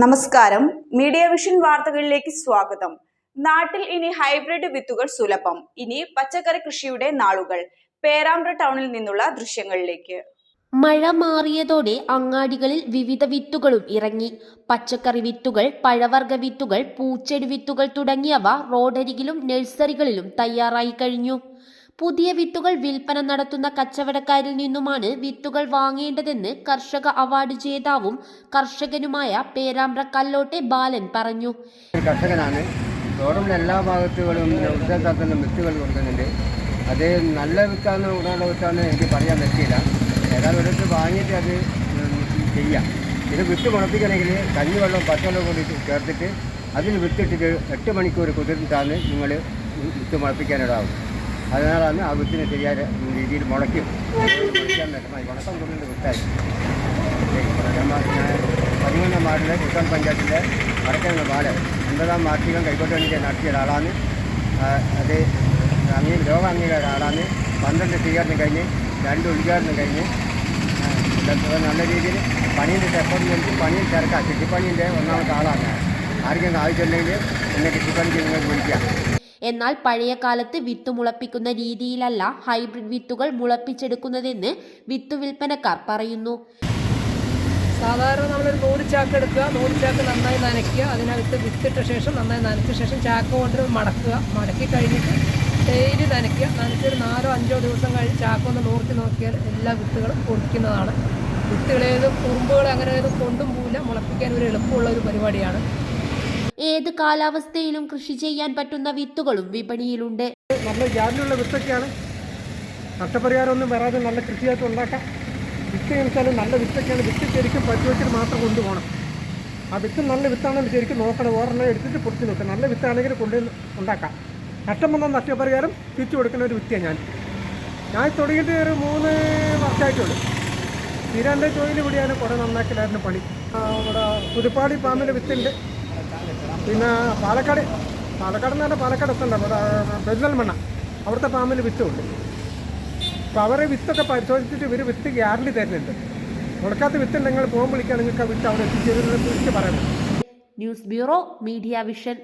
നമസ്കാരം. Media vision വാർത്തകളിലേക്ക് സ്വാഗതം. നാട്ടിൽ ഇനി ഹൈബ്രിഡ് വിത്തുകൾ സുലഭം. ഇനി പച്ചക്കറി കൃഷിയുടെ നാളുകൾ. പേരാമ്പ്ര ടൗണിൽ നിന്നുള്ള ദൃശ്യങ്ങളിലേക്ക്. മഴ മാറിയതോടെ അങ്ങാടികളിൽ വിവിധ വിത്തുകളും ഇറങ്ങി. പച്ചക്കറി വിത്തുകൾ പഴവർഗ വിത്തുകൾ പൂച്ചെടി വിത്തുകൾ തുടങ്ങിയവ റോഡരികിലും നഴ്സറികളിലും തയ്യാറായി കഴിഞ്ഞു. പുതിയ വിത്തുകൾ വിൽപ്പന നടത്തുന്ന കച്ചവടക്കാരിൽ നിന്നുമാണ് വിത്തുകൾ വാങ്ങേണ്ടതെന്ന് കർഷക അവാർഡ് ജേതാവും കർഷകനുമായ പേരാമ്പ്ര കല്ലോട്ടെ ബാലൻ പറഞ്ഞു. കർഷകനാണ്. റോഡിന്റെ എല്ലാ ഭാഗത്തുകളും ഉദ്യോഗസ്ഥർക്കും വിത്തുകൾ കൊടുക്കുന്നുണ്ട്. അത് നല്ല വിത്താന്ന് ഗുണമുള്ള വിത്താന്ന് എനിക്ക് പറയാൻ പറ്റിയില്ല. ഏതായാലും ഒരിടത്ത് വാങ്ങിയിട്ട് അത് ചെയ്യാം. ഇത് വിത്ത് മുളപ്പിക്കണമെങ്കിൽ കഞ്ഞിവെള്ളം പച്ചവെള്ളം കൂടി ചേർത്തിട്ട് അതിൽ വിത്തിട്ടിട്ട് എട്ട് മണിക്കൂർ കുതിർന്നിട്ടാണ് നിങ്ങൾ വിത്ത് മുളപ്പിക്കാനിടാവും അതിനാലാണ് ആ വിത്തിന് ശരിയായ രീതിയിൽ മുളയ്ക്കും മുളയ്ക്കാൻ വിഷമായി ഉണക്കം കൊണ്ടുള്ള വിത്തായി പതിമൂന്നാം വാർഡിലെ കുട്ടൻ പഞ്ചായത്തിലെ വടക്കേന്ന വാർഡ് ഒൻപതാം വാർഷികം കൈക്കോട്ട് വേണ്ടി നടത്തിയ ഒരാളാണ്. അത് അംഗീ ലോക അംഗീകാര ആളാണ് പന്ത്രണ്ട് സ്വീകരണം കഴിഞ്ഞ് രണ്ട് ഉദ്ഘാടനം കഴിഞ്ഞ് നല്ല രീതിയിൽ പണീന്റെ എപ്പം എനിക്ക് പണിയിൽ തിരക്കാം. കൃഷിപ്പണീന്റെ ഒന്നാമത്തെ ആളാണ്. ഞാൻ. ആർക്കെങ്കിലും ആവശ്യമുണ്ടെങ്കിൽ എന്നെ കൃഷിപ്പണിക്ക് നിങ്ങൾക്ക് വിളിക്കാം. എന്നാൽ പഴയ കാലത്ത് വിത്ത് മുളപ്പിക്കുന്ന രീതിയിലല്ല ഹൈബ്രിഡ് വിത്തുകൾ മുളപ്പിച്ചെടുക്കുന്നതെന്ന് വിത്ത് വിൽപ്പനക്കാർ പറയുന്നു. സാധാരണ നമ്മളൊരു നൂറ് ചാക്ക് എടുക്കുക നൂറ് ചാക്ക് നന്നായി നനയ്ക്കുക അതിനകത്ത് വിത്തിട്ട ശേഷം നന്നായി നനച്ച ശേഷം ചാക്ക് കൊണ്ട് മടക്കുക മടക്കി കഴിഞ്ഞിട്ട് ഡെയിലി നനയ്ക്കുക. നനച്ചൊരു നാലോ അഞ്ചോ ദിവസം കഴിഞ്ഞ് ചാക്ക് ഒന്ന് നോക്കി നോക്കിയാൽ എല്ലാ വിത്തുകളും പൊടിക്കുന്നതാണ്. വിത്തുകളേതും കുറുമ്പുകൾ അങ്ങനെ ഏതും കൊണ്ടും പോവില്ല. മുളപ്പിക്കാൻ ഒരു എളുപ്പമുള്ള ഒരു പരിപാടിയാണ്. ഏത് കാലാവസ്ഥയിലും കൃഷി ചെയ്യാൻ പറ്റുന്ന വിത്തുകളും വിപണിയിലുണ്ട്. നല്ല ജാതിയുള്ള വിത്തൊക്കെയാണ്. നഷ്ടപരിഹാരമൊന്നും വരാതെ നല്ല കൃഷിയായിട്ട് ഉണ്ടാക്കാം. വിത്ത് കഴിച്ചാലും നല്ല വിത്തൊക്കെയാണ്. വിത്ത് ശരിക്കും പരിശോധിച്ചിട്ട് മാത്രം കൊണ്ടുപോകണം. ആ വിത്ത് നല്ല വിത്താണെന്ന് ശരിക്കും നോക്കണം. ഓരോ എടുത്തിട്ട് പൊടിച്ച് നോക്കാം നല്ല വിത്താണെങ്കിൽ കൊണ്ട് ഉണ്ടാക്കാം. നഷ്ടം വന്ന നഷ്ടപരിഹാരം തിരിച്ചു കൊടുക്കുന്ന ഒരു വ്യക്തിയാണ് ഞാൻ. ഞാൻ തുടങ്ങിയിട്ട് ഒരു മൂന്ന് വർഷമായിട്ടുള്ളൂ. തീരാന്റെ തൊഴിൽ ഇവിടെയാണ് കുറേ നന്നാക്കലായിരുന്നു പണി. നമ്മുടെ പുതുപ്പാടി പാമ്പിന്റെ വിത്തുണ്ട്. പിന്നെ പാലക്കാട് പാലക്കാട് എന്ന് പറഞ്ഞാൽ പാലക്കാട് എത്തണ്ട. പെരുന്തൽമണ്ണ അവിടുത്തെ ഫാമിൽ വിത്തുണ്ട്. അപ്പോൾ അവരെ വിത്തൊക്കെ പരിശോധിച്ചിട്ട് ഇവർ വിത്ത് ഗ്യാരണ്ടി തരുന്നുണ്ട്. മുളക്കാത്ത വിത്തുണ്ടെങ്കിൽ നിങ്ങൾ വിളിക്കാൻ നിങ്ങൾക്ക് ആ വിത്ത് അവിടെ എത്തിച്ചേരുന്നത് വിളിച്ച് പറയണം ന്യൂസ് ബ്യൂറോ മീഡിയ വിഷൻ.